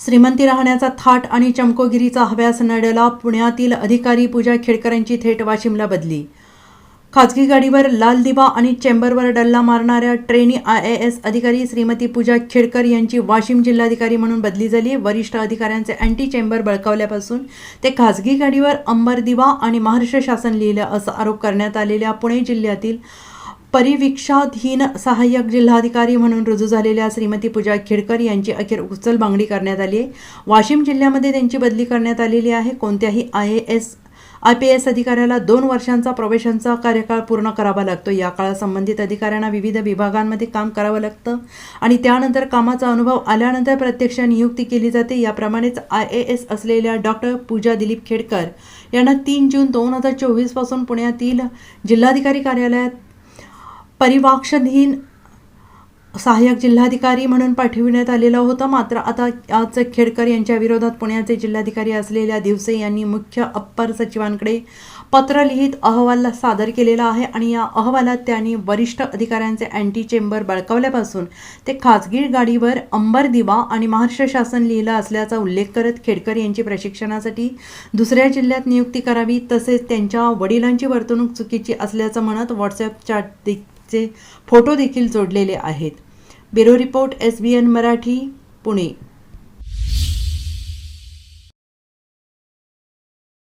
श्रीमंती राहण्याचा थाट आणि चमकोगिरीचा हव्यास नडला पुण्यातील अधिकारी पूजा खेडकरांची थेट वाशिमला बदली. खाजगी गाडीवर लाल दिवा आणि चेंबरवर डल्ला मारणाऱ्या ट्रेनी आय ए एस अधिकारी श्रीमती पूजा खेडकर यांची वाशिम जिल्हाधिकारी म्हणून बदली झाली. वरिष्ठ अधिकाऱ्यांचे अँटी चेंबर बळकावल्यापासून ते खाजगी गाडीवर अंबर दिवा आणि महाराष्ट्र शासन लिहिलं असा आरोप करण्यात आलेल्या पुणे जिल्ह्यातील परिवीक्षाधीन सहाय्यक जिल्हाधिकारी म्हणून रुजू झालेल्या श्रीमती पूजा खेडकर यांची अखेर उचल बांगडी करण्यात आली आहे. वाशिम जिल्ह्यामध्ये त्यांची बदली करण्यात आलेली आहे. कोणत्याही I A S I P S अधिकाऱ्याला दोन वर्षांचा प्रवेशांचा कार्यकाळ पूर्ण करावा लागतो. या काळात संबंधित अधिकाऱ्यांना विविध विभागांमध्ये काम करावं लागतं आणि त्यानंतर कामाचा अनुभव आल्यानंतर प्रत्यक्ष नियुक्ती केली जाते. याप्रमाणेच आय ए एस असलेल्या डॉक्टर पूजा दिलीप खेडकर यांना तीन जून दोन हजार चोवीसपासून पुण्यातील जिल्हाधिकारी कार्यालयात परिवाक्षधीन सहाय्यक जिल्हाधिकारी म्हणून पाठविण्यात आलेला होता. मात्र आता आज खेडकर यांच्या विरोधात पुण्याचे जिल्हाधिकारी असलेल्या दिवसे यांनी मुख्य अप्पर सचिवांकडे पत्र लिहित अहवाल सादर केलेला आहे आणि या अहवालात त्यांनी वरिष्ठ अधिकाऱ्यांचे अँटी चेंबर बळकावल्यापासून ते खाजगी गाडीवर अंबर दिवा आणि महाराष्ट्र शासन लिहिलं असल्याचा उल्लेख करत खेडकर यांची प्रशिक्षणासाठी दुसऱ्या जिल्ह्यात नियुक्ती करावी तसेच त्यांच्या वडिलांची वर्तणूक चुकीची असल्याचं म्हणत व्हॉट्सअप चॅट चे फोटो देखील जोडलेले आहेत. Bureau report S B N Marathi Pune.